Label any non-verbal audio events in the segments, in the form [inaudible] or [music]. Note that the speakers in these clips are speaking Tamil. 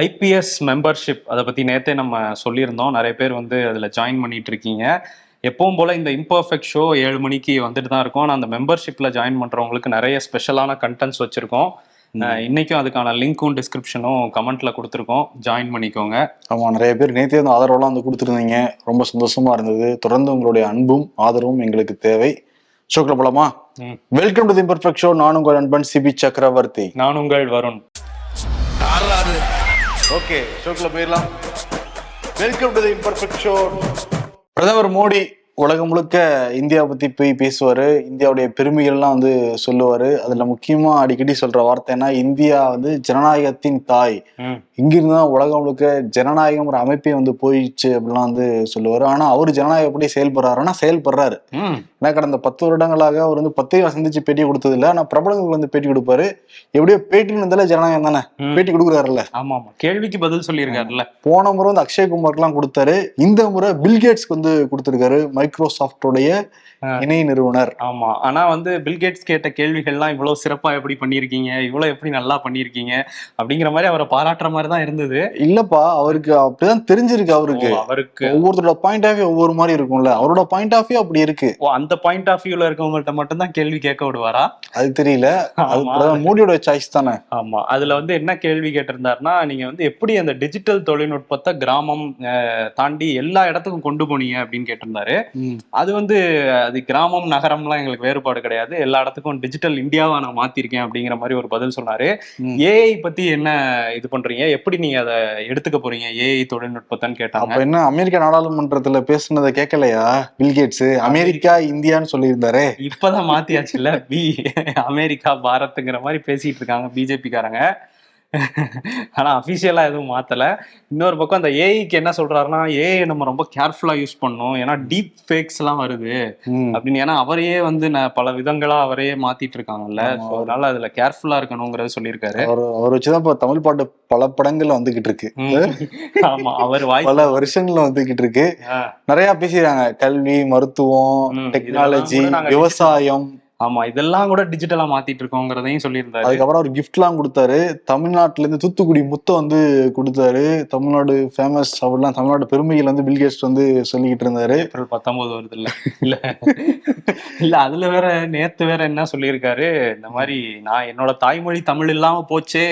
ஐபிஎஸ் மெம்பர்ஷிப் அதை பற்றி நேற்றே நம்ம சொல்லியிருந்தோம். நிறைய பேர் வந்து அதில் ஜாயின் பண்ணிட்டு இருக்கீங்க எப்பவும் போல் இந்த இம்பர்ஃபெக்ட் ஷோ ஏழு மணிக்கு வந்துட்டு தான் இருக்கும். ஆனால் அந்த மெம்பர்ஷிப்பில் ஜாயின் பண்ணுறவங்களுக்கு நிறைய ஸ்பெஷலான கண்டென்ட்ஸ் வச்சுருக்கோம். இன்னைக்கும் அதுக்கான லிங்க்கும் டிஸ்கிரிப்ஷனும் கமெண்ட்ல கொடுத்துருக்கோம். ஜாயின் பண்ணிக்கோங்க. ஆமா நிறைய பேர் நேற்றே வந்து ஆதரவெல்லாம் வந்து கொடுத்துருந்தீங்க. ரொம்ப சந்தோஷமா இருந்தது. தொடர்ந்து உங்களுடைய அன்பும் ஆதரவும் எங்களுக்கு தேவை. ஷோக்கில் போலாமா. Welcome to the imperfect show நான் உங்கள் நண்பன் சிபி சக்கரவர்த்தி. நான் உங்கள் வருண். ஓகே ஷோக்கில் போயிடலாம். Welcome to the imperfect show பிரதமர் மோடி உலகம் முழுக்க இந்தியா பத்தி போய் பேசுவாரு. இந்தியாவுடைய பெருமைகள்லாம் வந்து சொல்லுவாரு. அதுல முக்கியமா அடிக்கடி சொல்ற வார்த்தைன்னா இந்தியா வந்து ஜனநாயகத்தின் தாய். இங்கிருந்து தான் உலகம் முழுக்க ஜனநாயகம் ஒரு அமைப்பே வந்து போயிடுச்சு அப்படிலாம் வந்து சொல்லுவாரு. ஆனா அவர் ஜனநாயகப்படி செயல்படுறாருன்னா செயல்படுறாரு. ஏன்னா கடந்த பத்து வருடங்களாக அவர் வந்து பத்திரிகை சந்திச்சு பேட்டி கொடுத்தது இல்ல ஆனா பிரபலங்களுக்கு வந்து பேட்டி கொடுப்பாரு. எப்படியோ பேட்டின்னு இருந்தாலே ஜனநாயகம் தானே. பேட்டி கொடுக்குறாருல்ல. ஆமா ஆமா கேள்விக்கு பதில் சொல்லியிருக்காருல்ல. போன முறை வந்து அக்ஷய்குமார்க்குலாம் கொடுத்தாரு. இந்த முறை பில்கேட்ஸ்க்கு வந்து கொடுத்திருக்காரு மைக்ரோசாஃப்டோடைய. இணை நிறுவனர். ஆமா. ஆனா வந்து பில்கேட்ஸ் கேட்ட கேள்விகள்லாம் இவ்வளவு சிறப்பா எப்படி பண்ணியிருக்கீங்க? இவ்வளவு எப்படி நல்லா பண்ணியிருக்கீங்க? அப்படிங்கிற மாதிரி அவரை பாராட்டுற மாதிரி தான் இருந்தது. இல்லப்பா அவருக்கு அப்படிதான் தெரிஞ்சிருக்கு அவருக்கு. அவருக்கு. ஒவ்வொருத்தரோட பாயிண்ட் ஆஃப் வியூ ஒவ்வொரு மாதிரி இருக்கும்ல. அவரோட பாயிண்ட் ஆஃப் வியூ அப்படி இருக்கு. ஓ அந்த பாயிண்ட் ஆஃப் வியூல இருக்கவங்கள்ட்ட மட்டும் தான் கேள்வி கேட்க விடுவாரா? அது தெரியல. மோடியோட சாய்ஸ் தானே? ஆமா. அதுல வந்து என்ன கேள்வி கேட்டிருந்தாருன்னா நீங்க வந்து எப்படி அந்த டிஜிட்டல் தொழில்நுட்பத்தை கிராமம் தாண்டி எல்லா இடத்துக்கும் கொண்டு போனீங்க அப்படின்னு கேட்டிருந்தாரு. அது வந்து அது கிராமம் நகரம்லாம் எங்களுக்கு வேறுபாடு கிடையாது. எல்லா இடத்துக்கும் டிஜிட்டல் இந்தியாவா நான் மாத்திருக்கேன் அப்படிங்கிற மாதிரி ஒரு பதில் சொன்னாரு. ஏஐ பத்தி என்ன இது பண்றீங்க? எப்படி நீங்க அதை எடுத்துக்க போறீங்க? ஏஐ தொழில்நுட்பத்தைன்னு கேட்டாங்க. அப்ப என்ன அமெரிக்க நாடாளுமன்றத்துல பேசுனதை கேட்கலையா பில்கேட்ஸ் அமெரிக்கா இந்தியான்னு சொல்லியிருந்தாரு. இப்பதான் மாத்தியாச்சுல்ல? பி அமெரிக்கா பாரத்ங்கிற மாதிரி பேசிட்டு இருக்காங்க பிஜேபி காரங்க ஆனா அபிஷியலா எதுவும் மாத்தல. இன்னொரு பக்கம் அந்த ஏஐக்கு என்ன சொல்றாருன்னா ஏஐ நம்ம ரொம்ப கேர்ஃபுல்லா யூஸ் பண்ணணும். ஏன்னா டீப் ஃபேக்ஸ் எல்லாம் வருது. அப்படின்னு ஏன்னா அவரையே வந்து பல விதங்களா அவரையே மாத்திட்டு இருக்காங்கல்ல. அதனால அதுல கேர்ஃபுல்லா இருக்கணுங்கிறத சொல்லியிருக்காரு. அவர் அவர் வச்சுதான் இப்ப தமிழ் பாட்டு பல படங்கள்ல வந்துகிட்டு இருக்கு. ஆமா அவர் வாய் பல வருஷங்கள்ல வந்துகிட்டு இருக்கு. நிறைய பேசிடுறாங்க கல்வி மருத்துவம் டெக்னாலஜி விவசாயம் ஆமா இதெல்லாம் கூட டிஜிட்டலா மாத்திட்டு இருக்கோங்கிறதையும் சொல்லியிருந்தாரு. அதுக்கப்புறம் அவர் கிஃப்ட்லாம் கொடுத்தாரு. தமிழ்நாட்டுல இருந்து தூத்துக்குடி முத்தை வந்து கொடுத்தாரு. தமிழ்நாடு ஃபேமஸ் அப்படிலாம் தமிழ்நாடு பெருமைகள் வந்து பில்கேட்ஸ் வந்து சொல்லிக்கிட்டு இருந்தாரு. ஏப்ரல் பத்தொன்பது வருது இல்ல. இல்ல. இல்ல அதுல வேற நேத்து வேற என்ன சொல்லியிருக்காரு? இந்த மாதிரி நான் என்னோட தாய்மொழி தமிழ் இல்லாம போச்சே.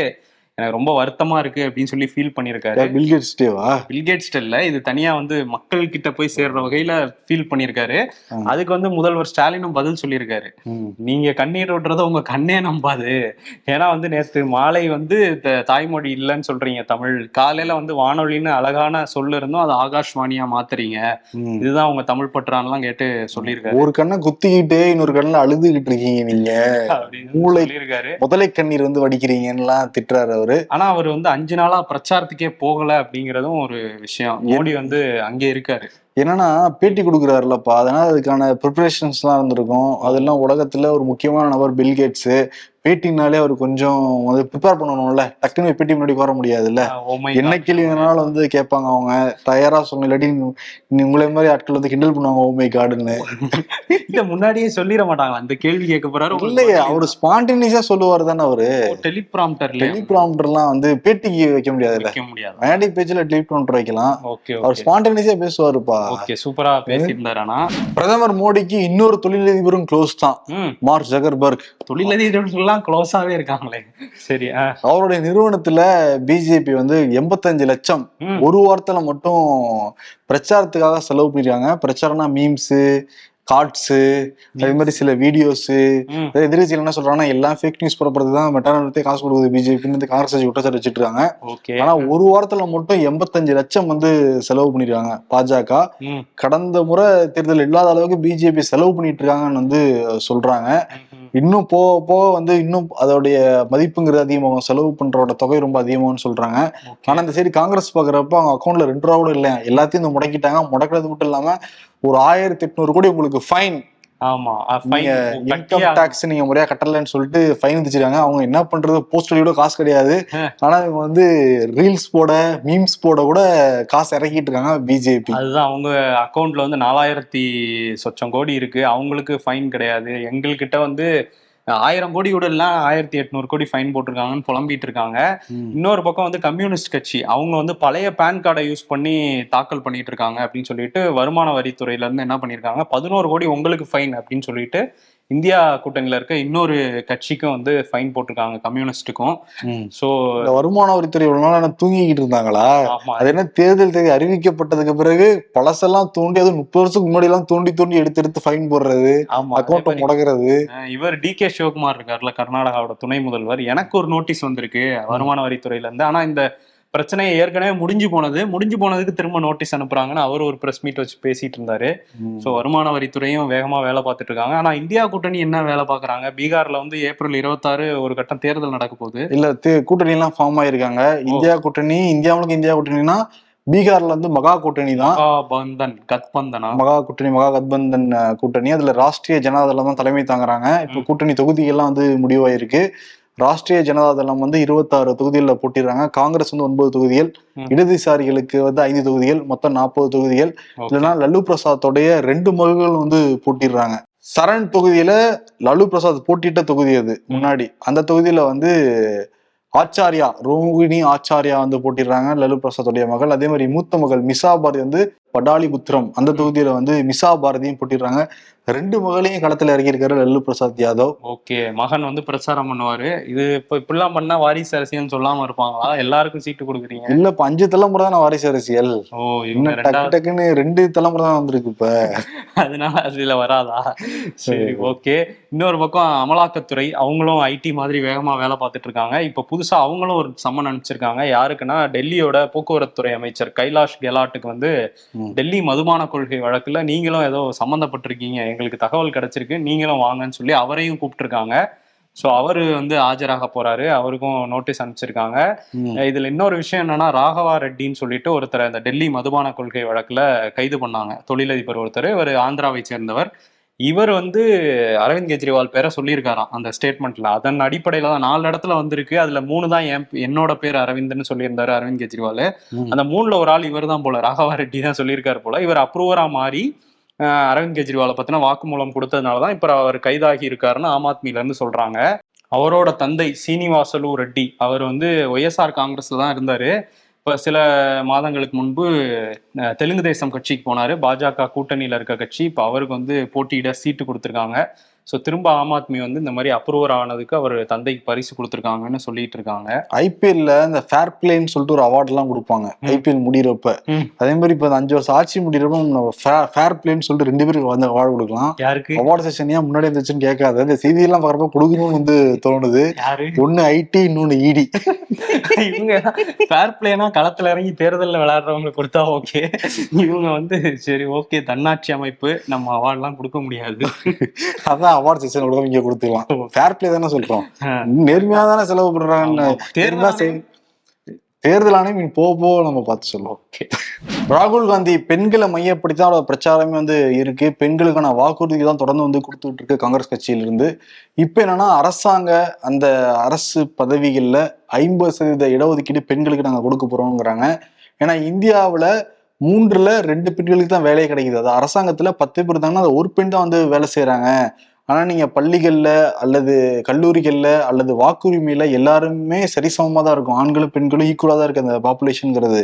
எனக்கு ரொம்ப வருத்தமா இருக்கு அப்படின்னு சொல்லி ஃபீல் பண்ணியிருக்காரு. பில்கேட்ஸ் டேவா பில்கேட்ஸ் இல்ல இது தனியா வந்து மக்கள் கிட்ட போய் சேர்ற வகையில ஃபீல் பண்ணியிருக்காரு. அதுக்கு வந்து முதல்வர் ஸ்டாலினும் பதில் சொல்லியிருக்காரு. நீங்க கண்ணீர் விடுறத உங்க கண்ணே நம்பாது. ஏன்னா வந்து நேத்து மாலை வந்து தாய்மொழி இல்லைன்னு சொல்றீங்க தமிழ். காலையில வந்து வானொலின்னு அழகான சொல்லு இருந்தும் அதை ஆகாஷ்வாணியா மாத்துறீங்க. இதுதான் உங்க தமிழ் பற்றான்லாம் கேட்டு சொல்லியிருக்காரு. ஒரு கண்ணை குத்திக்கிட்டு இன்னொரு கண்ணுல அழுதுகிட்டு இருக்கீங்க நீங்க. மூளை- முதலை கண்ணீர் வந்து வடிக்கிறீங்கன்னுலாம் திட்டுறாரு அவரு ஆனா அவர் வந்து அஞ்சு நாளா பிரச்சாரத்துக்கே போகல அப்படிங்கறதும் ஒரு விஷயம். மோடி வந்து அங்கே இருக்காரு. என்னன்னா பேட்டி கொடுக்குறாருலப்பா. அதனால அதுக்கான ப்ரிப்பரேஷன்ஸ் எல்லாம் இருந்திருக்கும். அதெல்லாம் உலகத்துல ஒரு முக்கியமான நபர் பில்கேட்ஸ் பேட்டினாலே அவர் கொஞ்சம் வந்து ப்ரிப்பேர் பண்ணணும்ல. டக்குன்னு பேட்டி முன்னாடி வர முடியாதுல்ல. Oh என்ன. கேள்வி வேணாலும் வந்து கேட்பாங்க அவங்க. தயாரா சொன்ன இல்லாட்டி உங்களை மாதிரி ஆட்கள் வந்து கிண்டல் பண்ணுவாங்க "Oh ஓமை கார்டுன்னு இல்ல முன்னாடியே சொல்லிட மாட்டாங்களா? அந்த கேள்வி கேட்க போறாரு இல்லையே அவரு ஸ்பான்டேனியஸா சொல்லுவாரு தானே அவரு. டெலிபிராம்டர்ல டெலிபிராம்டர்லாம் வந்து பேட்டிக்கு வைக்க முடியாதுல்ல. வைக்க முடியாது. மேடை பேஜ்ல டெலிபிராம்டர் வைக்கலாம். அவர் ஸ்பான்டேனியஸா பேசுவாருப்பா. ஓகே சூப்பரா பேசியிருந்தாரு ஆனா. பிரதமர் மோடிக்கு இன்னொரு தொழிலதிபரும் க்ளோஸ் தான். மார்க் ஜகர்பர்க் தொழிலதிபர்கள்லாம் க்ளோஸாவே இருக்காங்களே. சரி. அவருடைய நிறுவனத்துல பிஜேபி வந்து எண்பத்தஞ்சு லட்சம். ஒரு வாரத்துல மட்டும் பிரச்சாரத்துக்காக செலவு பண்ணிருக்காங்க. பிரச்சாரம்னா மீம்ஸ் கார்ட்ஸு அதே மாதிரி சில வீடியோஸு. ம். எதிர்கட்சிகள் என்ன சொல்றாங்கன்னா எல்லாம் ஃபேக் நியூஸ் பரப்புறது தான் மெட்டானத்தை காசு கொடுக்குது பிஜேபி காங்கிரஸ் கட்சி குற்றச்சாட்டு வச்சுட்டு இருக்காங்க ஆனா ஒரு வாரத்துல மட்டும் எண்பத்தஞ்சு லட்சம் வந்து செலவு பண்ணிருக்காங்க பாஜக. கடந்த முறை தேர்தல் இல்லாத அளவுக்கு பிஜேபி செலவு பண்ணிட்டு இருக்காங்கன்னு வந்து சொல்றாங்க. இன்னும் போக போக வந்து இன்னும் அதோடைய மதிப்புங்கிறது அதிகமாகும். செலவு பண்றோட தொகை ரொம்ப அதிகமாகும்னு சொல்றாங்க. ஆனா இந்த சைடு காங்கிரஸ் பாக்குறப்ப அவங்க அக்கௌண்ட்ல ரெண்டு ரூபா கூட இல்லை எல்லாத்தையும் இந்த முடக்கிட்டாங்க. முடக்கிறது மட்டும் இல்லாம ஒரு ஆயிரத்தி எட்நூறு கோடி உங்களுக்கு ஃபைன் ஆமா இன்கம். டாக்ஸ் நீங்க முறையா கட்டலன்னு சொல்லிட்டு ஃபைன் விதிச்சிருக்காங்க அவங்க என்ன பண்றது? போஸ்டலியோட காசு கிடையாது. ஆனா இவங்க வந்து ரீல்ஸ் போட மீம்ஸ் போட கூட காசு இறக்கிட்டு இருக்காங்க பிஜேபி அதுதான் அவங்க அக்கௌண்ட்ல வந்து நாலாயிரத்தி சொச்சம் கோடி இருக்கு. அவங்களுக்கு ஃபைன் கிடையாது. எங்கள்கிட்ட வந்து ஆயிரம் கோடி கூட இல்ல ஆயிரத்தி எட்நூறு கோடி ஃபைன் போட்டிருக்காங்கன்னு புலம்பிட்டு இருக்காங்க. இன்னொரு பக்கம் வந்து கம்யூனிஸ்ட் கட்சி அவங்க வந்து பழைய பேன் கார்டை யூஸ் பண்ணி தாக்கல் பண்ணிட்டு இருக்காங்க அப்படின்னு சொல்லிட்டு வருமான வரித்துறையில இருந்து என்ன பண்ணிருக்காங்க பதினோரு கோடி உங்களுக்கு ஃபைன் அப்படின்னு சொல்லிட்டு இந்தியா கூட்டணியில இருக்க இன்னொரு கட்சிக்கும் வந்து ஃபைன் போட்டிருக்காங்க கம்யூனிஸ்டுக்கும். இந்த வருமான வரித்துறை இவ்வளவு தூங்கிக்கிட்டு இருந்தாங்களா? அது என்ன தேர்தல் தேதி அறிவிக்கப்பட்டதுக்கு பிறகு பழசெல்லாம் தூண்டி அதுவும் முப்பது வருஷத்துக்கு முன்னாடி எல்லாம் தூண்டி தூண்டி எடுத்து எடுத்து ஃபைன் போடுறது அதே மாதிரி, முடக்கிறது. இவர் டி கே சிவகுமார் இருக்கார்ல கர்நாடகாவோட துணை முதல்வர். எனக்கு ஒரு நோட்டீஸ் வந்திருக்கு வருமான வரித்துறையில இருந்து. ஆனா இந்த பிரச்சனை ஏற்கனவே முடிஞ்சு போனது. முடிஞ்சு போனதுக்கு திரும்ப நோட்டீஸ் அனுப்புறாங்கன்னு அவர் ஒரு பிரஸ் மீட் வச்சு பேசிட்டு இருந்தாரு. ஸோ வருமான வரித்துறையும் வேகமா வேலை பார்த்துட்டு இருக்காங்க. ஆனா இந்தியா கூட்டணி என்ன வேலை பார்க்கறாங்க? பீகார்ல வந்து ஏப்ரல் இருபத்தாறு ஒரு கட்டம் தேர்தல் நடக்க போகுது. இல்ல கூட்டணி எல்லாம் ஃபார்ம் ஆயிருக்காங்க. இந்தியா கூட்டணி இந்தியாவுக்கு இந்தியா கூட்டணினா பீகார்ல வந்து மகா கூட்டணி தான். பந்தன் கத்பந்தனா? மகா கூட்டணி மகா கத்பந்தன் கூட்டணி. அதுல ராஷ்டிரிய ஜனதாதளம் தான் தலைமை தாங்குறாங்க. இப்ப. கூட்டணி தொகுதிகள்லாம் வந்து முடிவாயிருக்கு. ராஷ்டிரிய ஜனதாதளம் வந்து இருபத்தாறு தொகுதிகளில் போட்டிடுறாங்க. காங்கிரஸ் வந்து ஒன்பது தொகுதிகள். இடதுசாரிகளுக்கு வந்து ஐந்து தொகுதிகள் மொத்தம் நாற்பது தொகுதிகள். இல்லைன்னா லல்லு பிரசாத்தோடைய ரெண்டு மகள்கள் வந்து போட்டிடுறாங்க. சரண் தொகுதியில லல்லு பிரசாத் போட்டியிட்ட தொகுதி அது முன்னாடி. அந்த தொகுதியில வந்து ஆச்சாரியா ரோகிணி ஆச்சாரியா வந்து போட்டிடுறாங்க லல்லு பிரசாத்தோடைய மகள். அதே மாதிரி மூத்த மகள் மிசா பாரதி வந்து படாலிபுத்திரம் அந்த தொகுதியில வந்து மிசா பாரதியும் போட்டிடுறாங்க ரெண்டு மகளையும் களத்துல இறங்கியிருக்காரு லல்லு பிரசாத் யாதவ். ஓகே மகன் வந்து பிரச்சாரம் பண்ணுவாரு. இது இப்ப இப்படிலாம் பண்ணா வாரிசு அரசியல்னு சொல்லாம இருப்பாங்களா? எல்லாருக்கும் சீட்டு கொடுக்குறீங்க. இல்ல இப்ப அஞ்சு தலைமுறை தான் வாரிசு அரசியல். ஓ இன்னும் டக்கு டக்குன்னு ரெண்டு தலைமுறை தான் வந்திருக்கு இப்ப. அதனால அதுல வராதா? சரி ஓகே. இன்னொரு பக்கம் அமலாக்கத்துறை அவங்களும் ஐடி மாதிரி வேகமா வேலை பார்த்துட்டு இருக்காங்க. இப்ப புதுசா அவங்களும் ஒரு சம்மன் அனுப்பிச்சிருக்காங்க. யாருக்குன்னா டெல்லியோட போக்குவரத்து துறை அமைச்சர் கைலாஷ் கெலாட்டுக்கு வந்து. டெல்லி மதுபான கொள்கை வழக்குல நீங்களும் ஏதோ சம்பந்தப்பட்டிருக்கீங்க. எங்களுக்கு தகவல் கிடைச்சிருக்கு. நீங்களும் வாங்கன்னு சொல்லி அவரையும் கூப்பிட்டுருக்காங்க. ஸோ அவரு வந்து ஆஜராக போறாரு. அவருக்கும் நோட்டீஸ் அனுப்பிச்சிருக்காங்க. இதுல இன்னொரு விஷயம் என்னன்னா ராகவா ரெட்டின்னு சொல்லிட்டு ஒருத்தர் இந்த டெல்லி மதுபான கொள்கை வழக்குல கைது பண்ணாங்க. தொழிலதிபர் ஒருத்தர். இவர் ஆந்திராவை சேர்ந்தவர். இவர் வந்து அரவிந்த் கெஜ்ரிவால் பேரை சொல்லியிருக்காராம் அந்த ஸ்டேட்மெண்ட்ல அதன் அடிப்படையில தான் நாலு இடத்துல வந்திருக்கு. அதுல மூணு தான் என் என்னோட பேர் அரவிந்த்னு சொல்லியிருந்தாரு அரவிந்த் கெஜ்ரிவால். அந்த மூணுல ஒரு ஆள் இவர் தான் போல ராகவா ரெட்டி தான் சொல்லியிருக்காரு போல. இவர் அப்ரூவரா மாறி அரவிந்த் கெஜ்ரிவாலை பத்தின வாக்குமூலம் கொடுத்ததுனால தான் இப்ப அவர் கைதாகி இருக்காருன்னு ஆம் ஆத்மில இருந்து சொல்றாங்க. அவரோட தந்தை சீனிவாசலு ரெட்டி அவர் வந்து ஒய்எஸ்ஆர் காங்கிரஸ்ல தான் இருந்தாரு. இப்ப சில மாதங்களுக்கு முன்பு அஹ், தெலுங்கு தேசம் கட்சிக்கு போனாரு. பாஜக கூட்டணியில இருக்க கட்சி இப்ப அவருக்கு வந்து போட்டியிட சீட்டு கொடுத்துருக்காங்க. ஸோ திரும்ப ஆம் ஆத்மி வந்து இந்த மாதிரி அப்ரூவர் ஆனதுக்கு அவர் தந்தைக்கு பரிசு கொடுத்துருக்காங்கன்னு சொல்லிட்டு இருக்காங்க. ஐபிஎல்ல இந்த ஃபேர் பிளேன்னு சொல்லிட்டு ஒரு அவார்ட் எல்லாம் கொடுப்பாங்க. ஐபிஎல் முடியிறப்ப. ம். அதே மாதிரி இப்ப அஞ்சு வருஷம் ஆட்சி முடியிறப்ப ஃபேர் பிளேன்னு சொல்லிட்டு ரெண்டு பேருக்கு வந்து அவார்டு கொடுக்கலாம். யாருக்கு? அவார்டு செஷன் ஏன் முன்னாடி இருந்துச்சுன்னு கேட்காது. இந்த செய்தியெல்லாம் பார்க்கறப்ப கொடுக்கணும்னு வந்து தோணுது. யாரு? ஒண்ணு ஐடி இன்னொன்னு E இடி. இவங்க ஃபேர் பிளேனா களத்துல இறங்கி தேர்தல்ல விளையாடுறவங்களுக்கு கொடுத்தா ஓகே இவங்க வந்து சரி ஓகே தன்னாட்சி அமைப்பு நம்ம அவார்ட்லாம் கொடுக்க முடியாது. அதான் அவார்டு செஷன் கூட இங்க கொடுத்துக்கலாம் ஃபேர் பிளே தானே சொல்றோம். நேர்மையா தானே செலவு பண்றாங்கன்னு. தேர்தல் தேர்தல் ஆணையம் இனி போக போக நம்ம பார்த்து சொல்லுவோம். ராகுல் காந்தி பெண்களை மையப்படுத்தி தான் அவரோட பிரச்சாரமே வந்து இருக்கு. பெண்களுக்கான வாக்குறுதி தான் தொடர்ந்து வந்து கொடுத்துட்டு இருக்கு காங்கிரஸ் கட்சியிலிருந்து. இப்போ என்னன்னா அரசாங்க அந்த அரசு பதவிகள்ல ஐம்பது சதவீத இடஒதுக்கீடு பெண்களுக்கு நாங்க கொடுக்க போறோங்கிறாங்க. ஏன்னா இந்தியாவுல மூன்றுல ரெண்டு பெண்களுக்கு தான் வேலை கிடைக்குது. அது அரசாங்கத்துல பத்து பேர் இருந்தாங்கன்னா அது ஒரு பெண் தான் வந்து வேலை செய்யறாங்க ஆனால் நீங்கள் பள்ளிகளில் அல்லது கல்லூரிகளில் அல்லது வாக்குரிமையில் எல்லாருமே சரிசமமாக தான் இருக்கும். ஆண்களும் பெண்களும் ஈக்குவலாக தான் இருக்குது அந்த பாப்புலேஷனுங்கிறது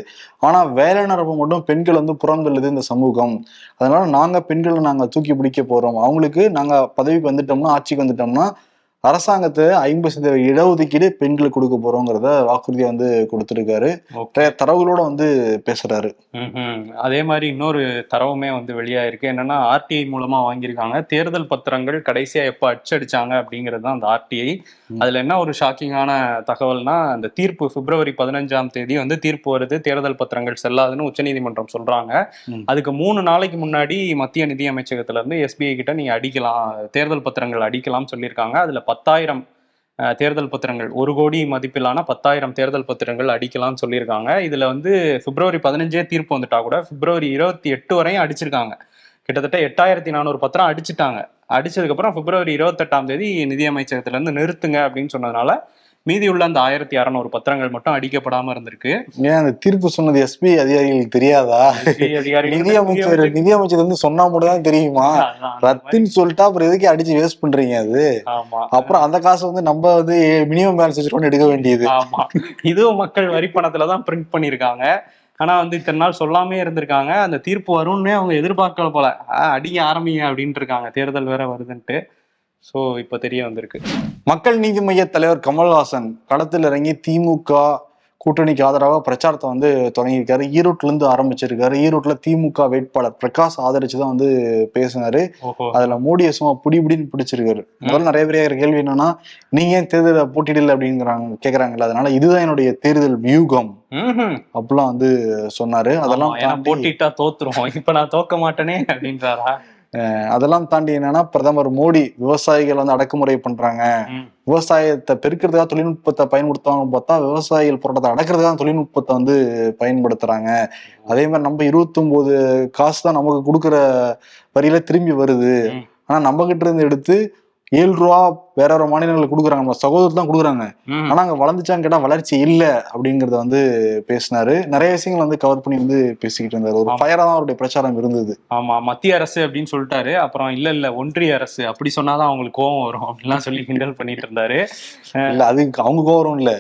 ஆனால் வேலை நிரப்ப மட்டும் பெண்கள் வந்து புறந்தள்ளுது இந்த சமூகம். அதனால் நாங்கள் பெண்களை நாங்கள் தூக்கி பிடிக்க போகிறோம் அவங்களுக்கு நாங்கள் பதவிக்கு வந்துட்டோம்னா ஆட்சிக்கு வந்துட்டோம்னா அரசாங்கத்தை ஐம்பது சதவீத இடஒதுக்கீடு பெண்களுக்கு கொடுக்க போறோங்கிறத வாக்குறுதியை வந்து கொடுத்திருக்காரு. தரவுகளோட வந்து பேசுறாரு. அதே மாதிரி இன்னொரு தரவுமே வந்து வெளியாயிருக்கு. என்னன்னா ஆர்டிஐ மூலமா வாங்கியிருக்காங்க. தேர்தல் பத்திரங்கள் கடைசியா எப்ப அச்சடிச்சாங்க அப்படிங்கிறது தான் அந்த ஆர்டிஐ. அதுல என்ன ஒரு ஷாக்கிங்கான தகவல்னா அந்த தீர்ப்பு பிப்ரவரி பதினஞ்சாம் தேதி வந்து தீர்ப்பு வருது தேர்தல் பத்திரங்கள் செல்லாதுன்னு உச்சநீதிமன்றம் சொல்றாங்க. அதுக்கு மூணு நாளைக்கு முன்னாடி மத்திய நிதி அமைச்சகத்துல இருந்து எஸ்பிஐ கிட்ட நீங்க அடிக்கலாம் தேர்தல் பத்திரங்கள் அடிக்கலாம் சொல்லியிருக்காங்க. அதுல பத்தாயிரம் தேர்தல் பத்திரங்கள் ஒரு கோடி மதிப்பிலான பத்தாயிரம் தேர்தல் பத்திரங்கள் அடிக்கலாம்னு சொல்லியிருக்காங்க. இதுல வந்து பிப்ரவரி பதினஞ்சே தீர்ப்பு வந்துட்டா கூட பிப்ரவரி இருபத்தி எட்டு வரையும் அடிச்சிருக்காங்க. கிட்டத்தட்ட எட்டாயிரத்தி நானூறு பத்திரம் அடிச்சிட்டாங்க. அடிச்சதுக்கு அப்புறம் பிப்ரவரி இருபத்தெட்டாம் தேதி நிதி அமைச்சகத்துல இருந்து நிறுத்துங்க அப்படின்னு சொன்னதுனால மீதி உள்ள அந்த ஆயிரத்தி அறநூறு பத்திரங்கள் மட்டும் அடிக்கப்படாம இருந்திருக்கு. ஏன் அந்த தீர்ப்பு சொன்னது எஸ்பி அதிகாரிகளுக்கு தெரியாதா? நிதியமைச்சர் நிதியமைச்சர் வந்து சொன்னா மட்டும் தான் தெரியுமா. ரத்துன்னு சொல்லிட்டா அப்புறம் எதுக்கு அடிச்சு வேஸ்ட் பண்றீங்க அது? அப்புறம் அந்த காசு வந்து நம்ம வந்து மினிமம் பேலன்ஸ் வச்சுட்டு எடுக்க வேண்டியது. ஆமா. இதுவும் மக்கள் வரி பணத்துல தான் பிரிண்ட் பண்ணிருக்காங்க. ஆனா வந்து இத்தனை நாள் சொல்லாமே இருந்திருக்காங்க. அந்த தீர்ப்பு வரும்னே அவங்க எதிர்பார்க்கல போல. ஆ, அடிங்க ஆரம்பிங்க அப்படின்ட்டு இருக்காங்க தேர்தல் வேற வருதுன்ட்டு. சோ இப்ப தெரிய வந்திருக்கு. மக்கள் நீதி மைய தலைவர் கமல்ஹாசன் களத்தில் இறங்கி திமுக கூட்டணிக்கு ஆதரவாக பிரச்சாரத்தை வந்து தொடங்கியிருக்காரு. ஈரோட்ல இருந்து ஆரம்பிச்சிருக்காரு. ஈரோட்ல திமுக வேட்பாளர் பிரகாஷ் ஆதரிச்சு தான் வந்து பேசினாரு. அதுல மோடியை சும்மா புடி புடின்னு பிடிச்சிருக்காரு. முதல்ல நிறைய பேர் கேள்வி என்னன்னா நீங்க ஏன் தேர்தல போட்டியிடல? அப்படிங்கிறாங்க கேக்குறாங்கல்ல அதனால இதுதான் என்னுடைய தேர்தல் வியூகம். அப்படிலாம் வந்து சொன்னாரு. அதெல்லாம் போட்டிட்டா தோத்துருவோம். இப்ப நான் தோக்க மாட்டேனே அப்படின்றாரா? அதெல்லாம் தாண்டி என்னன்னா பிரதமர் மோடி விவசாயிகள் வந்து அடக்குமுறை பண்றாங்க. விவசாயத்தை பெருக்கிறதுக்காக தொழில்நுட்பத்தை பயன்படுத்துவாங்க பார்த்தா விவசாயிகள் போராட்டத்தை அடக்கிறதுக்காக தொழில்நுட்பத்தை வந்து பயன்படுத்துறாங்க அதே மாதிரி நம்ம இருபத்தொன்பது காசு தான் நமக்கு கொடுக்குற வரியில திரும்பி வருது. ஆனா நம்ம கிட்ட இருந்து எடுத்து ஏழு ரூபா வேற ஒரு மாநிலங்களுக்கு கொடுக்குறாங்க. நம்ம சகோதரர் தான் கொடுக்குறாங்க. ஆனா அங்க வளர்ந்துச்சான்னு கேட்டா வளர்ச்சி இல்ல அப்படிங்கறத வந்து பேசினாரு. நிறைய விஷயங்கள் வந்து கவர் பண்ணி வந்து பேசிக்கிட்டு இருந்தாரு. ஒரு. ஃபயரா தான் அவருடைய பிரச்சாரம் இருந்தது. ஆமா மத்திய அரசு அப்படின்னு சொல்லிட்டாரு. அப்புறம் இல்ல இல்ல ஒன்றிய அரசு. அப்படி சொன்னாதான் அவங்களுக்கு கோவம் வரும் அப்படிலாம் சொல்லி கிண்டல் பண்ணிட்டு இருந்தாரு. இல்ல அதுக்கு அவங்க கோவரம் இல்ல.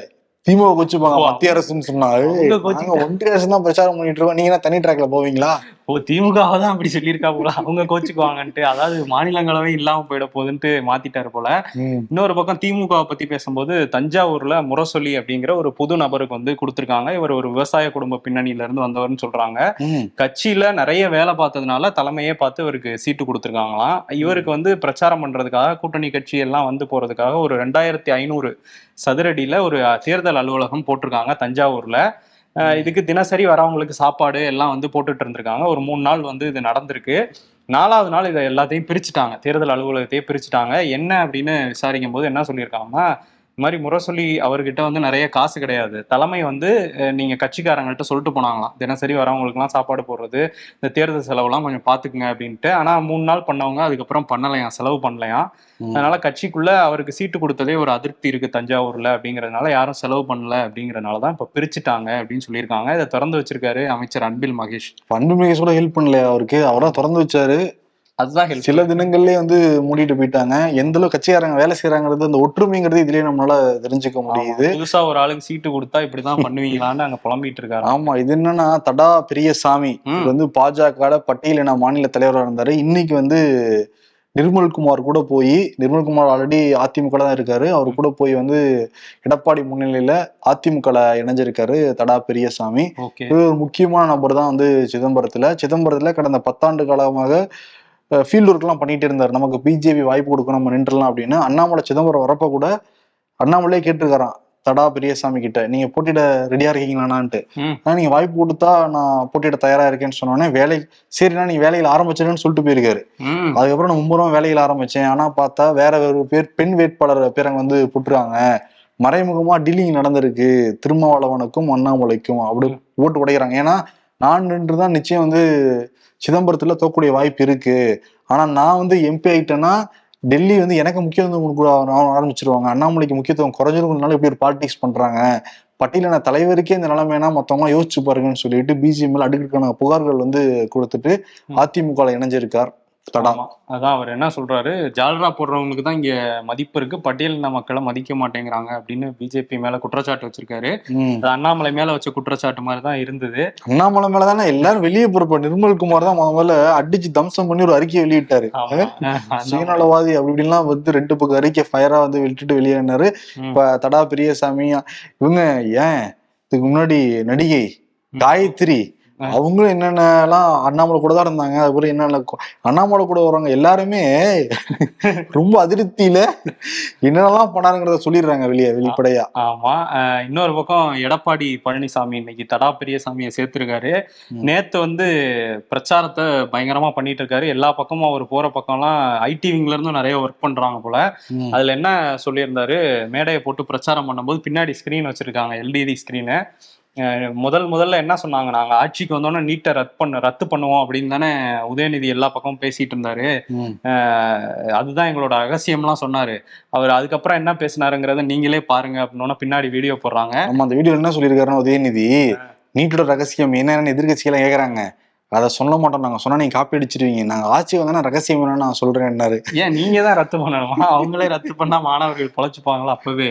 திமுக கொச்சுப்பாங்க. ஓ, மத்திய அரசுன்னு சொன்னா அவங்க "ஏய், கோச்சிக்கிட்டாங்க. நாங்க ஒன்றிய அரசு தான் பிரச்சாரம் பண்ணிட்டு இருக்கோம். நீங்க தனி ட்ராக்ல போவீங்களா? ஓ திமுகவை தான் அப்படி சொல்லியிருக்கா போல. அவங்க கோச்சுக்குவாங்கன்ட்டு. அதாவது மாநிலங்களவை இல்லாம போயிட போகுதுன்ட்டு மாத்திட்டாரு போல. இன்னொரு பக்கம் திமுக பத்தி பேசும்போது தஞ்சாவூர்ல முரசொலி அப்படிங்கிற ஒரு புது நபருக்கு வந்து கொடுத்திருக்காங்க. இவர் ஒரு விவசாய குடும்ப பின்னணியில இருந்து வந்தவர்னு சொல்றாங்க. கட்சியில நிறைய வேலை பார்த்ததுனால தலைமையே பார்த்து இவருக்கு சீட்டு கொடுத்துருக்காங்களாம். இவருக்கு வந்து பிரச்சாரம் பண்றதுக்காக கூட்டணி கட்சி எல்லாம் வந்து போறதுக்காக ஒரு ரெண்டாயிரத்தி ஐநூறு சதுரடியில ஒரு தேர்தல் அலுவலகம் போட்டிருக்காங்க தஞ்சாவூர்ல. இதுக்கு தினசரி வரவங்களுக்கு சாப்பாடு எல்லாம் வந்து போட்டுட்டு இருந்திருக்காங்க. ஒரு மூணு நாள் வந்து இது நடந்திருக்கு. நாலாவது நாள் இதை எல்லாத்தையும் பிரிச்சுட்டாங்க. தேர்தல் அலுவலகத்தையே பிரிச்சுட்டாங்க. என்ன அப்படின்னு விசாரிக்கும் போது என்ன சொல்லியிருக்காங்கன்னா இந்த மாதிரி முரசொலி அவர்கிட்ட வந்து நிறைய காசு கிடையாது. தலைமை வந்து நீங்க கட்சிக்காரங்கள்ட்ட சொல்லிட்டு போனாங்களாம். தினசரி வரவங்களுக்குலாம் சாப்பாடு போடுறது இந்த தேர்தல் செலவுலாம் கொஞ்சம் பாத்துக்குங்க அப்படின்ட்டு. ஆனா மூணு நாள் பண்ணவங்க அதுக்கப்புறம் பண்ணலையாம் செலவு பண்ணலையாம் ம். அதனால கட்சிக்குள்ள அவருக்கு சீட்டு கொடுத்ததே ஒரு அதிருப்தி இருக்கு தஞ்சாவூர்ல அப்படிங்கறதுனால யாரும் செலவு பண்ணல அப்படிங்கறதுனால தான் இப்ப பிரிச்சுட்டாங்க அப்படின்னு சொல்லியிருக்காங்க. இதை திறந்து வச்சிருக்காரு அமைச்சர் அன்பில் மகேஷ். பண்புமிகு கூட ஹெல்ப் பண்ணல அவருக்கு? அவரா திறந்து வச்சாரு. அதுதான். சில தினங்கள்லயே வந்து மூடிட்டு போயிட்டாங்க. எந்த அளவு கட்சிக்காரங்க வேலை செய்யறாங்கிறது அந்த ஒற்றுமைங்கிறது இதுலயே நம்மளால தெரிஞ்சுக்க முடியுது. புதுசா ஒரு ஆளுக்கு சீட்டு கொடுத்தா இப்படிதான் [laughs] பண்ணுவீங்களான்னு அங்க புலம்பிட்டு இருக்காரு. ஆமா இது என்னன்னா தடா பெரியசாமி. ம். இவர் வந்து பாஜக பட்டியலின மாநில தலைவராக இருந்தாரு. இன்னைக்கு வந்து நிர்மல்குமார் கூட போய் நிர்மல்குமார் ஆல்ரெடி அதிமுக தான் இருக்காரு. அவர் கூட போய் வந்து எடப்பாடி முன்னிலையில அதிமுக இணைஞ்சிருக்காரு தடா பெரியசாமி. இவர் ஒரு முக்கியமான நபர் தான் வந்து சிதம்பரத்துல. சிதம்பரத்துல கடந்த பத்தாண்டு காலமாக ஃபீல்டு ஒர்க்லாம் பண்ணிட்டு இருந்தார். நமக்கு பிஜேபி வாய்ப்பு கொடுக்கணும் நம்ம நின்றுலாம் அப்படின்னு. அண்ணாமலை சிதம்பரம் வரப்ப கூட அண்ணாமலையே கேட்டிருக்காராம். தடா பெரியசாமி கிட்ட நீங்க போட்டியிட ரெடியா இருக்கீங்களான்ட்டு ம். ஆனா நீங்க வாய்ப்பு கொடுத்தா நான் போட்டியிட தயாரா இருக்கேன்னு சொன்னோடனே வேலை சரிண்ணா நீங்க வேலையில் ஆரம்பிச்சிருன்னு சொல்லிட்டு போயிருக்காரு. அதுக்கப்புறம் நான் மும்பரம் வேலையில் ஆரம்பிச்சேன். ஆனா பார்த்தா வேற ஒரு பேர் பெண் வேட்பாளர் பேர் அங்க வந்து போட்டுருக்காங்க. மறைமுகமா டீலிங் நடந்திருக்கு. திருமாவளவனுக்கும் அண்ணாமலைக்கும் அப்படி ஓட்டு உடைக்கிறாங்க. ஏன்னா நான் நின்று தான் நிச்சயம் வந்து சிதம்பரத்துல தோக்கக்கூடிய வாய்ப்பு இருக்கு. ஆனா நான் வந்து எம்பி ஆயிட்டேன்னா டெல்லி வந்து எனக்கு முக்கியத்துவம் ஆர- ஆரம்பிச்சிருவாங்க. அண்ணாமலைக்கு முக்கியத்துவம் குறைஞ்சிருக்கனால இப்படி ஒரு பாலிடிக்ஸ் பண்றாங்க. பட்டியலின தலைவருக்கே இந்த நிலைமைனா மொத்தமா யோசிச்சு பாருங்கன்னு சொல்லிட்டு பிஜேபி மேல அடுக்கடுக்கான புகார்கள் வந்து கொடுத்துட்டு அதிமுக இணைஞ்சிருக்கார். தடா. அதான் அவர் என்ன சொல்றாரு? ஜால்ரா போடுறவங்களுக்கு தான் இங்க மதிப்பு இருக்கு. பட்டியலின மக்களை மதிக்க மாட்டேங்கிறாங்க அப்படின்னு பிஜேபி மேல குற்றச்சாட்டு வச்சிருக்காரு. அண்ணாமலை மேல வச்ச குற்றச்சாட்டு மாதிரி தான் இருந்தது. அண்ணாமலை மேலதானே எல்லாரும் வெளியே போறப்ப நிர்மல்குமார் தான் முத முதல்ல அடிச்சு தம்சம் பண்ணி ஒரு அறிக்கையை வெளியிட்டாரு. சுயநலவாதி அப்படி இப்படிலாம் வந்து ரெண்டு பக்கம் அறிக்கை ஃபயரா வந்து விட்டுட்டு வெளியேறினாரு. இப்ப தடா பெரியசாமி இவங்க ஏன் இதுக்கு முன்னாடி நடிகை காயத்ரி. அவங்களும் என்னென்னலாம் அண்ணாமலை கூட தான் இருந்தாங்க. அதுக்கப்புறம் என்னென்ன அண்ணாமலை கூட வரவங்க எல்லாருமே ரொம்ப அதிருப்தியில என்னென்னலாம் பண்ணாருங்கிறத சொல்லிடுறாங்க வெளியே வெளிப்படையா. ஆமா. இன்னொரு பக்கம் எடப்பாடி பழனிசாமி இன்னைக்கு தடா பெரியசாமியை சேர்த்திருக்காரு. ம். நேத்து வந்து பிரச்சாரத்தை பயங்கரமா பண்ணிட்டு இருக்காரு எல்லா பக்கமும் அவர் போற பக்கம்லாம் ஐடி விங்ல இருந்தும் நிறைய ஒர்க் பண்றாங்க போல. அதுல என்ன சொல்லியிருந்தாரு? மேடையை போட்டு பிரச்சாரம் பண்ணும்போது பின்னாடி ஸ்கிரீன் வச்சிருக்காங்க எல்டிடி ஸ்கிரீனு முதல் முதல்ல என்ன சொன்னாங்க? நாங்க ஆட்சிக்கு வந்தோன்னே நீட்டை ரத்து பண்ண ரத்து பண்ணுவோம் அப்படின்னு தானே உதயநிதி எல்லா பக்கமும் பேசிட்டு இருந்தாரு. அதுதான் எங்களோட ரகசியம்லாம் சொன்னாரு. அவர் அதுக்கப்புறம் என்ன பேசினாருங்கிறத நீங்களே பாருங்க அப்படின்னா பின்னாடி வீடியோ போடுறாங்க. ஆமா அந்த வீடியோ என்ன சொல்லியிருக்காருன்னா உதயநிதி நீட்டோட ரகசியம் என்னன்னு எதிர்கட்சிகள் கேக்குறாங்க. அதை சொல்ல மாட்டோம். நாங்க சொன்னா நீங்க காப்பி அடிச்சிருவீங்க. நாங்க ஆட்சி வந்தா ரகசியம் என்னன்னு நான் சொல்றேன்னாரு. ஏன் நீங்க தான் ரத்து பண்ணணுமா? அவங்களே ரத்து பண்ணா மாணவர்கள் பொழைச்சுப்பாங்களா அப்பவே?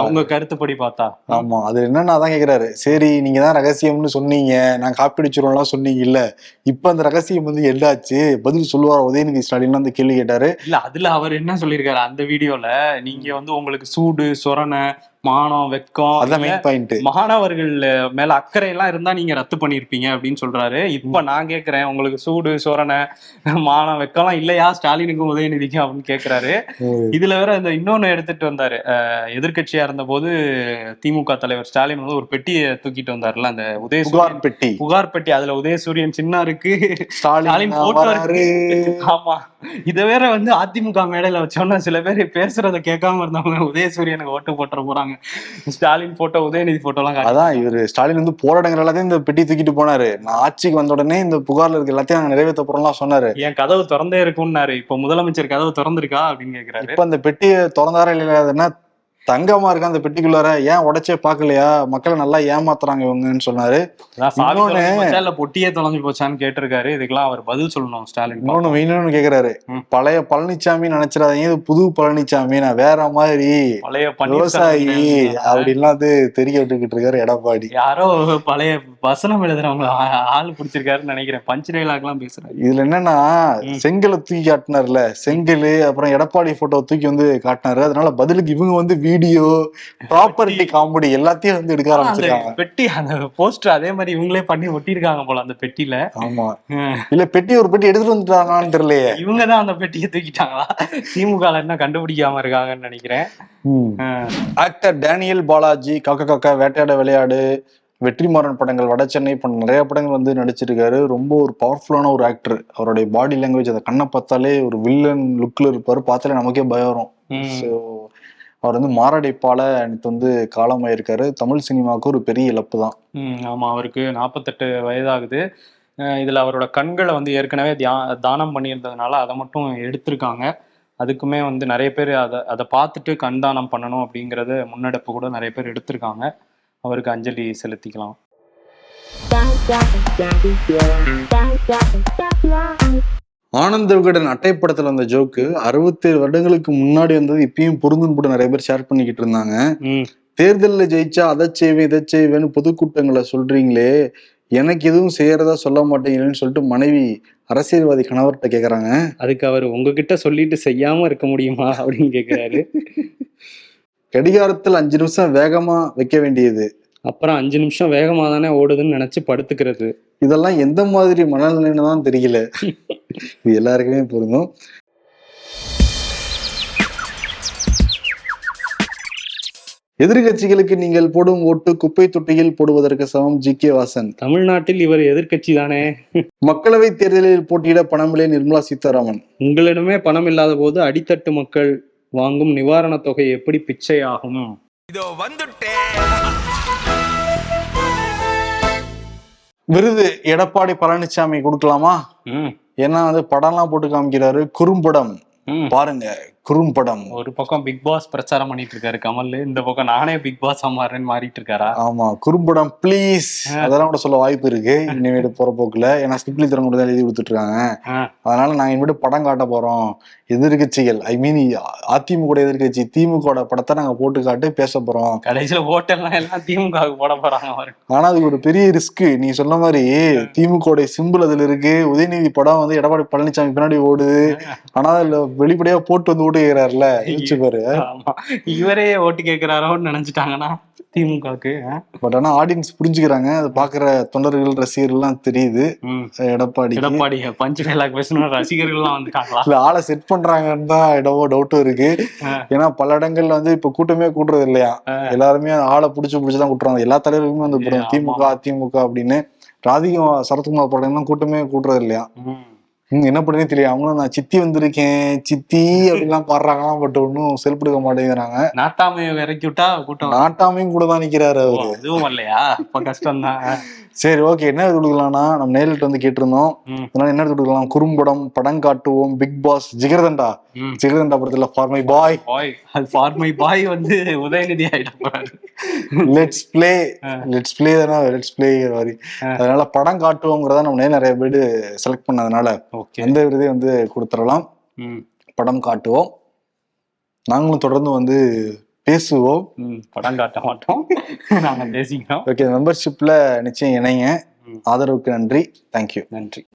அவங்க கருத்துப்படி பார்த்தா. ஆமா அது என்னன்னு அதான் கேக்குறாரு. சரி நீங்க தான் ரகசியம்னு சொன்னீங்க. நான் காப்பி அடிச்சிருவோம்லாம் சொன்னீங்க. இல்ல இப்ப அந்த ரகசியம் வந்து என்னாச்சு பதில் சொல்லுவார்? உதயநிதி ஸ்டாலின் அந்த கேள்வி கேட்டாரு. இல்ல அதுல அவர் என்ன சொல்லியிருக்காரு? அந்த வீடியோல நீங்க வந்து உங்களுக்கு சூடு சொரணை மானம் வெக்கம் அதான் பாயிண்ட் மாணவர்கள் மேல அக்கறை எல்லாம் இருந்தா நீங்க ரத்து பண்ணிருப்பீங்க அப்படின்னு சொல்றாரு. இப்ப நான் கேக்குறேன் உங்களுக்கு சூடு சொரணை மானம் வெக்கம்லாம் இல்லையா? ஸ்டாலினுக்கும் உதயநிதிக்கும் அப்படின்னு கேக்குறாரு. இதுல வேற இந்த இன்னொன்னு எடுத்துட்டு வந்தாரு. அஹ் எதிர்க்கட்சியா இருந்தபோது திமுக தலைவர் ஸ்டாலின் வந்து ஒரு பெட்டியை தூக்கிட்டு வந்தாருல அந்த உதயசூரியன் புகார் பெட்டி. புகார் பெட்டி. அதுல உதயசூரியன் சின்ன இருக்கு ஸ்டாலின் போட்டோ ஆமா. இத வேற வந்து அதிமுக மேடையில வச்சோன்னா சில பேர் பேசுறத கேட்காம இருந்தவங்க உதயசூரியனுக்கு ஓட்டு போட்டுற போறாங்க. ஸ்டாலின் போட்டோ உதயநிதி போட்டோ எல்லாம் காட்டி- அதான் இவரு ஸ்டாலின் வந்து போராட்டங்கள் எல்லாத்தையும் இந்த பெட்டி தூக்கிட்டு போனாரு. நான் ஆட்சிக்கு வந்த உடனே இந்த புகார்ல இருக்க எல்லாத்தையும் நாங்க நிறைவேற்ற போறோம்லாம் சொன்னாரு. என் கதவு திறந்தே இருக்கும்னாரு. இப்ப முதலமைச்சர் கதவு திறந்திருக்கா அப்படின்னு கேக்குறாரு. இப்ப அந்த பெட்டியை திறந்தாரா என்ன தங்கமா இருக்கு அந்த பெட்டிக்குள்ளார ஏன் உடைச்சே பாக்கலையா மக்களை நல்லா ஏமாத்துறாங்க இவங்கன்னு சொன்னாரு. பொட்டியே தொலைஞ்சு போச்சான்னு கேட்டிருக்காரு. இதுக்கெல்லாம் அவர் பதில் சொல்லணும் ஸ்டாலின் இன்னொன்னு இன்னொன்னு கேக்குறாரு. பழைய பழனிசாமி நினைச்சிடாதீங்க இது புது பழனிசாமி நான் வேற மாதிரி பழைய விவசாயி அப்படின்லாம் வந்து தெரிய விட்டுக்கிட்டு இருக்காரு எடப்பாடி. யாரோ பழைய வசனம் எழுதுறவங்க ஆள் பிடிச்சிருக்காருன்னு நினைக்கிறேன். பஞ்ச் டைலாக் எல்லாம் பேசுறாரு. இதுல என்னன்னா. செங்கலை தூக்கி காட்டினார்ல செங்கல் அப்புறம் எடப்பாடி போட்டோ தூக்கி வந்து காட்டினாரு. அதனால பதிலுக்கு இவங்க வந்து வீடியோ ப்ராப்பர்ட்டி காமெடி எல்லாத்தையும் வந்து எடுக்க ஆரம்பிச்சிருக்காங்க. பெட்டி அந்த போஸ்டர் அதே மாதிரி இவங்களே பண்ணி ஒட்டியிருக்காங்க போல அந்த பெட்டியில. ஆமா. இல்ல பெட்டி ஒரு பெட்டி எடுத்துட்டு வந்துட்டாங்கன்னு தெரியலையே. இவங்க தான் அந்த பெட்டியை தூக்கிட்டாங்களா? திமுக என்ன கண்டுபிடிக்காம இருக்காங்கன்னு நினைக்கிறேன். ஆக்டர் டேனியல் பாலாஜி காக்கா காக்கா வேட்டையாட விளையாடு வெற்றிமாறன் படங்கள் வட சென்னை பண்ண நிறைய படங்கள் வந்து நடிச்சிருக்காரு. ரொம்ப ஒரு பவர்ஃபுல்லான ஒரு ஆக்டர் அவருடைய பாடி லாங்குவேஜ் அந்த கண்ணை பார்த்தாலே ஒரு வில்லன் லுக்ல இருப்பாரு. பார்த்தாலே நமக்கே பயம் வரும். ஸோ அவர் வந்து மாரடைப்பால நேற்று வந்து காலமாயிருக்காரு. தமிழ் சினிமாவுக்கு ஒரு பெரிய இழப்பு தான். ஆமா அவருக்கு நாற்பத்தெட்டு வயதாகுது. இதுல அவரோட கண்களை வந்து ஏற்கனவே தியா தானம் பண்ணியிருந்ததுனால அதை மட்டும் எடுத்திருக்காங்க. அதுக்குமே வந்து நிறைய பேர் அதை அதை பார்த்துட்டு கண் தானம் பண்ணணும் அப்படிங்கறது முன்னெடுப்பு கூட நிறைய பேர் எடுத்திருக்காங்க. அவருக்கு அஞ்சலி செலுத்திக்கலாம். ஆனந்த விகடன் அட்டைப்படத்துல வந்த ஜோக்கு அறுபத்தேழு வருடங்களுக்கு முன்னாடி வந்தது இப்பயும் பொருந்துன்னு போட்டு நிறைய பேர் ஷேர் பண்ணிக்கிட்டு இருந்தாங்க. தேர்தலில் ஜெயிச்சா அதை செய்வேன் இதை செய்வேன்னு பொதுக்கூட்டங்களை சொல்றீங்களே எனக்கு எதுவும் செய்யறதா சொல்ல மாட்டேங்கிறேன்னு சொல்லிட்டு மனைவி அரசியல்வாதி கணவர்கிட்ட கேக்குறாங்க. அதுக்கு அவர் உங்ககிட்ட சொல்லிட்டு செய்யாம இருக்க முடியுமா அப்படின்னு கேக்குறாரு. கடிகாரத்தில் அஞ்சு நிமிஷம் வேகமா வைக்க வேண்டியது. அப்புறம் அஞ்சு நிமிஷம் வேகமா தானே ஓடுதுன்னு நினைச்சு படுத்துக்கிறது. இதெல்லாம் எந்த மாதிரி மனநிலைன்னு தான் தெரியல. இது எல்லாருக்குமே பொருந்தும். எதிர்கட்சிகளுக்கு நீங்கள் போடும் ஓட்டு குப்பை தொட்டியில் போடுவதற்கு சமம் ஜி. கே. வாசன். தமிழ்நாட்டில் இவர் எதிர்க்கட்சி தானே மக்களவை தேர்தலில் போட்டியிட பணமில்லை நிர்மலா சீதாராமன். உங்களிடமே பணம் இல்லாத போது அடித்தட்டு மக்கள் வாங்கும் நிவாரணத் தொகை எப்படி பிச்சை ஆகும்? இதோ வந்துட்டேன் விருது எடப்பாடி பழனிசாமி கொடுக்கலாமா? ம், ஏன்னா வந்து படம்லாம் போட்டு காமிக்கிறாரு. குறும்படம். ம். பாருங்க. குறும்படம் ஒரு பக்கம் பிக் பாஸ் பிரச்சாரம் பண்ணிட்டு இருக்காரு கமல் இந்த பக்கம் நானே பிக் பாஸ் மாறேன்னு மாறிட்டு இருக்காரா ஆமா குறும்படம் ப்ளீஸ் அதெல்லாம் கூட சொல்ல வாய்ப்பு இருக்கு. இனிமேட்டு போற போக்குல ஏன்னா ஸ்கிப்லி திறன் கூட தான் எழுதி கொடுத்துட்டு இருக்காங்க அதனால நாங்க இனிமேட்டு படம் காட்ட போறோம். எதிர்கட்சிகள் ஐ மீன் அதிமுக எதிர்கட்சி திமுக படத்தை நாங்க போட்டு காட்டு பேச போறோம். கடைசியில ஓட்டெல்லாம் எல்லாம் திமுகவுக்கு போட போறாங்க ஆனா அது ஒரு பெரிய ரிஸ்க் நீ சொன்ன மாதிரி திமுக சிம்பிள் அதுல இருக்கு. உதயநிதி படம் வந்து எடப்பாடி பழனிசாமி பின்னாடி ஓடுது. ஆனா அதுல வெளிப்படையா போட்டு வந்து ஓட்டுகிறாருல யோசிச்சு பாரு. ஆமா. இவரே ஓட்டு கேக்குறாரோன்னு நினைச்சிட்டாங்கன்னா திமுகவுக்கு? பட் ஆனா ஆடியன்ஸ் புரிஞ்சுக்கிறாங்க. அது பாக்குற தொண்டர்கள் ரசிகர்கள் எல்லாம் தெரியுது. எடப்பாடி எடப்பாடி பஞ்ச் டைலாக் பேசணும் ரசிகர்கள்லாம் வந்துட்டாங்களா? இல்ல ஆளை செட் பண்றாங்கன்னு தான் இடமோ டவுட்டும் இருக்கு. ஏன்னா பல இடங்கள்ல வந்து இப்ப கூட்டமே கூட்டுறது இல்லையா? எல்லாருமே ஆளை புடிச்சு புடிச்சு தான் கூட்டுறாங்க. எல்லா தலைவருக்குமே வந்து. திமுக அதிமுக அப்படின்னு. ராதிகா சரத்குமார் படம் கூட்டமே கூட்டுறது இல்லையா? என்ன பண்ணே தெரியும் அவங்களும் நான் சித்தி வந்திருக்கேன். சித்தி அப்படிலாம் பாடுறாங்களாம் பட் ஒன்றும் செல்ஃப் எடுக்க மாட்டேங்கிறாங்க. நாட்டாமையை இறக்கி விட்டா கூட்டம் நாட்டாமையும் கூட தான் நிக்கிறாரு அவரு. அதுவும் இல்லையா இப்ப கஷ்டம் தான். சரி ஓகே என்ன கொடுக்கலாம்னா நம்ம நேரில் வந்து கேட்டிருந்தோம். அதனால என்ன கொடுக்கலாம்? குறும்படம் படம் காட்டுவோம் பிக் பாஸ் ஜிகர்தண்டா. ஜிகர்தண்டா படத்துல ஃபார் மை பாய் பாய் அது ஃபார் மை பாய் வந்து உதயநிதி ஆயிட போறாரு லெட்ஸ் பிளே லெட்ஸ் பிளே தானே லெட்ஸ் பிளே மாதிரி அதனால படம் காட்டுவோங்கிறத நம்ம நிறைய பேர் செலக்ட் பண்ணதுனால. எந்த விருதையும் வந்து கொடுத்துடலாம். படம் காட்டுவோம். நாங்களும் தொடர்ந்து வந்து பேசுவோம். படம் காட்ட மாட்டோம். [laughs] நாங்க பேசிக்கிறோம். ஓகே மெம்பர்ஷிப்ல நிச்சயம் இணைங்க. ஆதரவுக்கு நன்றி. தேங்க்யூ நன்றி.